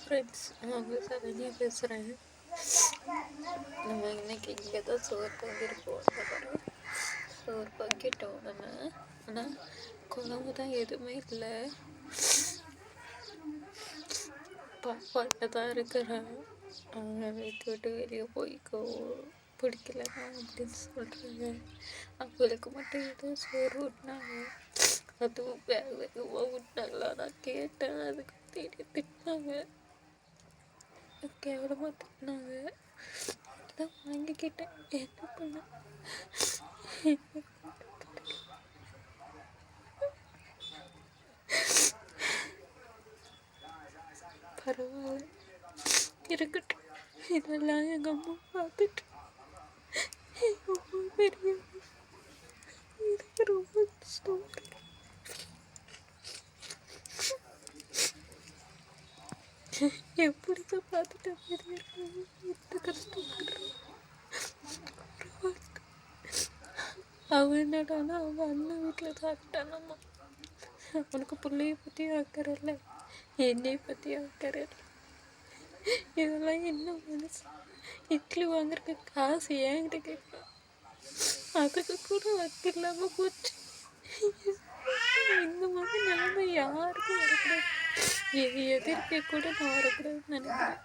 Friends நான் உங்கள் பேசுகிறேன் நம்ம இன்னைக்கு இங்கே தான் சோறு பங்கிருப்போம் சோறு பங்கிட்டோம் நம்ம ஆனால் குழம்பு தான் எதுவுமே இல்லை பாப்பாட்ட தான் இருக்கிறான் அவங்க வீட்டு விட்டு வெளியே போய்க்கோ பிடிக்கலண்ணா அப்படின்னு சொல்கிறாங்க அவங்களுக்கு மட்டும் ஏதோ சோறு விட்டாங்க அதுவும் வேக வேகமாக ஊட்டினாங்களா நான் கேட்டேன் அதுக்கு தேடி திட்டாங்க கேவலமாக திட்டினாங்க. தான் வாங்கிக்கிட்டேன் என்ன பண்ண? பரவாயில்ல. இருக்கட்டும். இதெல்லாம் எங்கள் அம்மா பார்த்துட்டு எப்படி தான் பார்த்துட்டு அமைதியாக இருக்காங்க எந்த கஷ்டப்படுறோம் அவன் என்னடானா அவங்க அண்ணன் வீட்டில் தான் அவனுக்கு பிள்ளைய பற்றி அக்கறை இல்லை. என்னைய பற்றி அக்கறை இல்லை. இதெல்லாம் என்ன மனசு? இட்லி வாங்குறதுக்கு காசு என்கிட்ட கேட்பான். அதுக்கு கூட வக்கு இல்லாமல் போச்சு. எதிர்க்க கூட நான் வரக்கூடாதுன்னு நினைக்கிறேன்